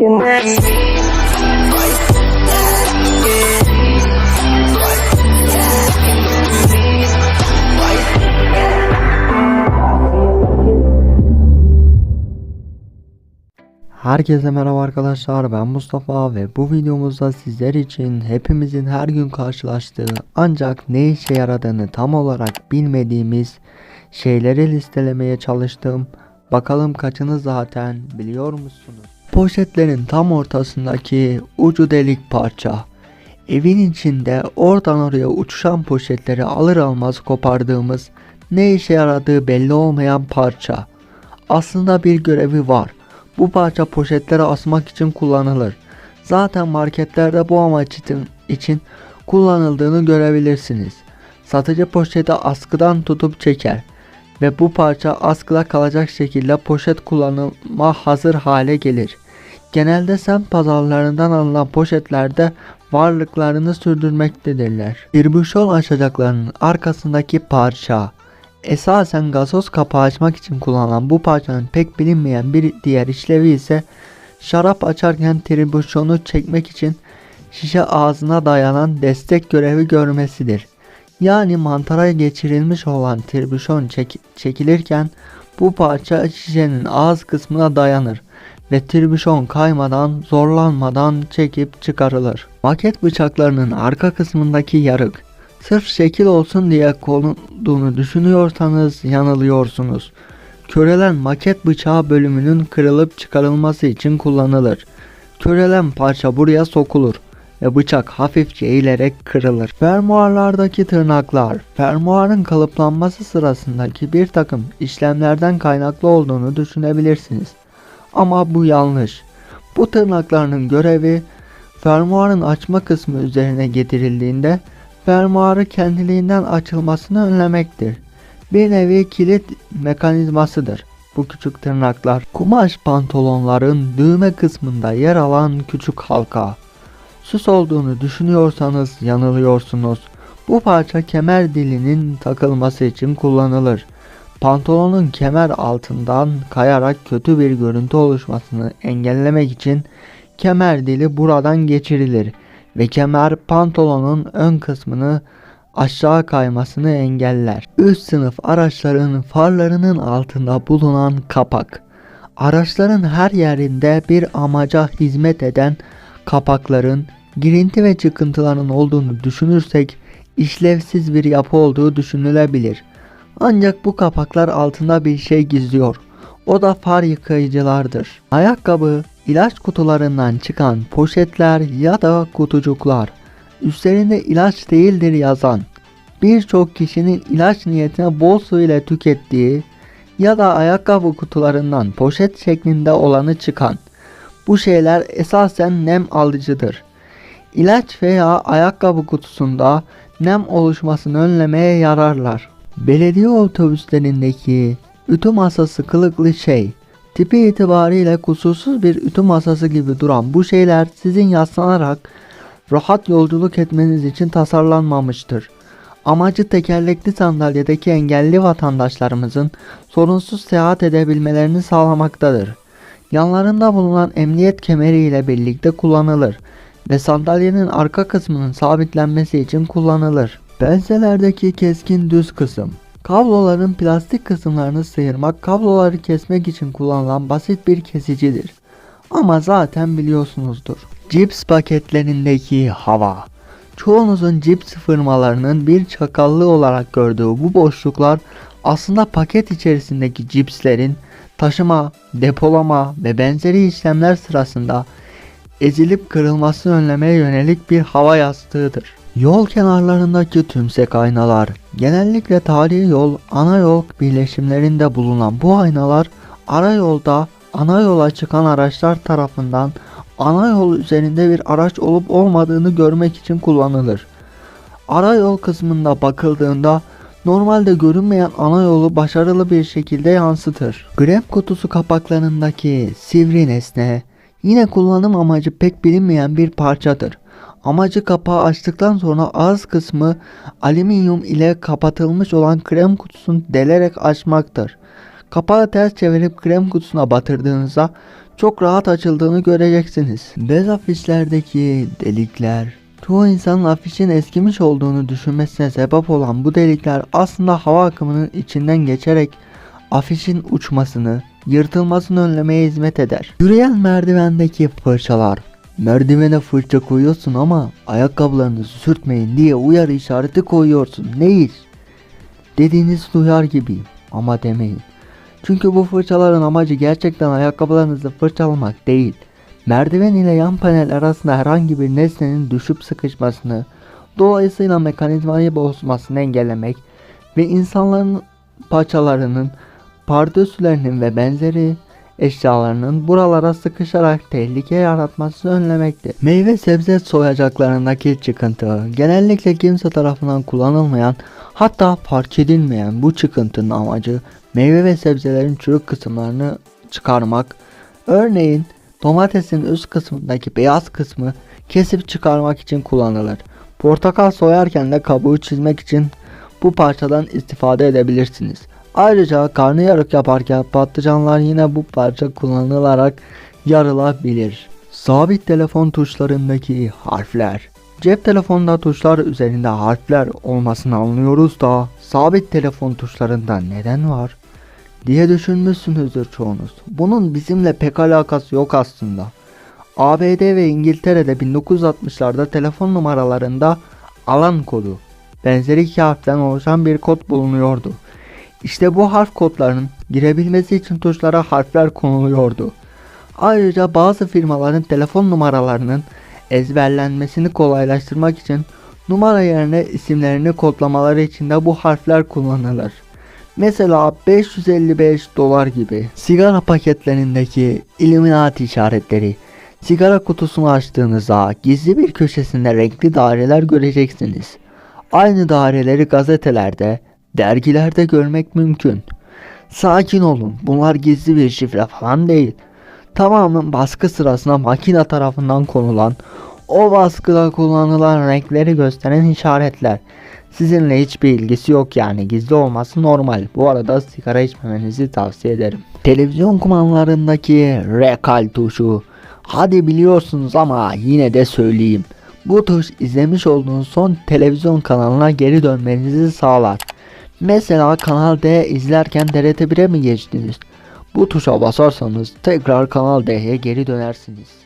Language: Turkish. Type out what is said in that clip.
me. Herkese merhaba arkadaşlar ben Mustafa ve bu videomuzda sizler için hepimizin her gün karşılaştığı ancak ne işe yaradığını tam olarak bilmediğimiz şeyleri listelemeye çalıştım. Bakalım kaçını zaten biliyor musunuz? Poşetlerin tam ortasındaki ucu delik parça. Evin içinde oradan oraya uçuşan poşetleri alır almaz kopardığımız ne işe yaradığı belli olmayan parça. Aslında bir görevi var. Bu parça poşetlere asmak için kullanılır. Zaten marketlerde bu amaç için, için kullanıldığını görebilirsiniz. Satıcı poşeti askıdan tutup çeker ve bu parça askıda kalacak şekilde poşet kullanıma hazır hale gelir. Genelde semt pazarlarından alınan poşetlerde varlıklarını sürdürmektedirler. Dirbüşon açacaklarının arkasındaki parça Esasen gazoz kapağı açmak için kullanılan bu parçanın pek bilinmeyen bir diğer işlevi ise şarap açarken tribüşonu çekmek için şişe ağzına dayanan destek görevi görmesidir. Yani mantara geçirilmiş olan tribüşon çek- çekilirken bu parça şişenin ağız kısmına dayanır ve tribüşon kaymadan zorlanmadan çekip çıkarılır. Maket bıçaklarının arka kısmındaki yarık Sırf şekil olsun diye konulduğunu düşünüyorsanız yanılıyorsunuz. Körelen maket bıçağı bölümünün kırılıp çıkarılması için kullanılır. Körelen parça buraya sokulur ve bıçak hafifçe eğilerek kırılır. Fermuarlardaki tırnaklar, fermuarın kalıplanması sırasındaki bir takım işlemlerden kaynaklı olduğunu düşünebilirsiniz. Ama bu yanlış. Bu tırnakların görevi fermuarın açma kısmı üzerine getirildiğinde fermuarı kendiliğinden açılmasını önlemektir. Bir nevi kilit mekanizmasıdır. Bu küçük tırnaklar kumaş pantolonların düğme kısmında yer alan küçük halka. Süs olduğunu düşünüyorsanız yanılıyorsunuz. Bu parça kemer dilinin takılması için kullanılır. Pantolonun kemer altından kayarak kötü bir görüntü oluşmasını engellemek için kemer dili buradan geçirilir ve kemer pantolonun ön kısmını aşağı kaymasını engeller. Üst sınıf araçların farlarının altında bulunan kapak. Araçların her yerinde bir amaca hizmet eden kapakların girinti ve çıkıntıların olduğunu düşünürsek işlevsiz bir yapı olduğu düşünülebilir. Ancak bu kapaklar altında bir şey gizliyor. O da far yıkayıcılardır. Ayakkabı, ilaç kutularından çıkan poşetler ya da kutucuklar. Üstlerinde ilaç değildir yazan. Birçok kişinin ilaç niyetine bol su ile tükettiği ya da ayakkabı kutularından poşet şeklinde olanı çıkan. Bu şeyler esasen nem alıcıdır. İlaç veya ayakkabı kutusunda nem oluşmasını önlemeye yararlar. Belediye otobüslerindeki ütü masası kılıklı şey tipi itibariyle kusursuz bir ütü masası gibi duran bu şeyler sizin yaslanarak rahat yolculuk etmeniz için tasarlanmamıştır. Amacı tekerlekli sandalyedeki engelli vatandaşlarımızın sorunsuz seyahat edebilmelerini sağlamaktadır. Yanlarında bulunan emniyet kemeri ile birlikte kullanılır ve sandalyenin arka kısmının sabitlenmesi için kullanılır. Penselerdeki keskin düz kısım Kabloların plastik kısımlarını sıyırmak, kabloları kesmek için kullanılan basit bir kesicidir. Ama zaten biliyorsunuzdur. Cips paketlerindeki hava. Çoğunuzun cips firmalarının bir çakallığı olarak gördüğü bu boşluklar aslında paket içerisindeki cipslerin taşıma, depolama ve benzeri işlemler sırasında ezilip kırılmasını önlemeye yönelik bir hava yastığıdır. Yol kenarlarındaki tümsek aynalar genellikle tarihi yol ana yol birleşimlerinde bulunan bu aynalar ara yolda ana yola çıkan araçlar tarafından ana yol üzerinde bir araç olup olmadığını görmek için kullanılır. Ara yol kısmında bakıldığında normalde görünmeyen ana yolu başarılı bir şekilde yansıtır. Grep kutusu kapaklarındaki sivri nesne yine kullanım amacı pek bilinmeyen bir parçadır. Amacı kapağı açtıktan sonra ağız kısmı alüminyum ile kapatılmış olan krem kutusunu delerek açmaktır. Kapağı ters çevirip krem kutusuna batırdığınızda çok rahat açıldığını göreceksiniz. Bez afişlerdeki delikler Çoğu insanın afişin eskimiş olduğunu düşünmesine sebep olan bu delikler aslında hava akımının içinden geçerek afişin uçmasını, yırtılmasını önlemeye hizmet eder. Yürüyen merdivendeki fırçalar. Merdivene fırça koyuyorsun ama ayakkabılarınızı sürtmeyin diye uyarı işareti koyuyorsun. Ne iş? Dediğiniz duyar gibiyim ama demeyin. Çünkü bu fırçaların amacı gerçekten ayakkabılarınızı fırçalamak değil. Merdiven ile yan panel arasında herhangi bir nesnenin düşüp sıkışmasını, dolayısıyla mekanizmayı bozmasını engellemek ve insanların paçalarının, pardösülerinin ve benzeri eşyalarının buralara sıkışarak tehlike yaratmasını önlemektir. Meyve sebze soyacaklarındaki çıkıntı genellikle kimse tarafından kullanılmayan hatta fark edilmeyen bu çıkıntının amacı meyve ve sebzelerin çürük kısımlarını çıkarmak. Örneğin domatesin üst kısmındaki beyaz kısmı kesip çıkarmak için kullanılır. Portakal soyarken de kabuğu çizmek için bu parçadan istifade edebilirsiniz. Ayrıca karnıyarık yaparken patlıcanlar yine bu parça kullanılarak yarılabilir. Sabit telefon tuşlarındaki harfler. Cep telefonunda tuşlar üzerinde harfler olmasını anlıyoruz da sabit telefon tuşlarında neden var? diye düşünmüşsünüzdür çoğunuz. Bunun bizimle pek alakası yok aslında. ABD ve İngiltere'de 1960'larda telefon numaralarında alan kodu benzeri iki harften oluşan bir kod bulunuyordu. İşte bu harf kodlarının girebilmesi için tuşlara harfler konuluyordu. Ayrıca bazı firmaların telefon numaralarının ezberlenmesini kolaylaştırmak için numara yerine isimlerini kodlamaları için de bu harfler kullanılır. Mesela 555 dolar gibi sigara paketlerindeki Illuminati işaretleri sigara kutusunu açtığınızda gizli bir köşesinde renkli daireler göreceksiniz. Aynı daireleri gazetelerde, dergilerde görmek mümkün. Sakin olun bunlar gizli bir şifre falan değil. Tamamen baskı sırasında makine tarafından konulan o baskıda kullanılan renkleri gösteren işaretler. Sizinle hiçbir ilgisi yok yani gizli olması normal. Bu arada sigara içmemenizi tavsiye ederim. Televizyon kumandalarındaki rekal tuşu. Hadi biliyorsunuz ama yine de söyleyeyim. Bu tuş izlemiş olduğunuz son televizyon kanalına geri dönmenizi sağlar. Mesela Kanal D izlerken TRT 1'e mi geçtiniz? Bu tuşa basarsanız tekrar Kanal D'ye geri dönersiniz.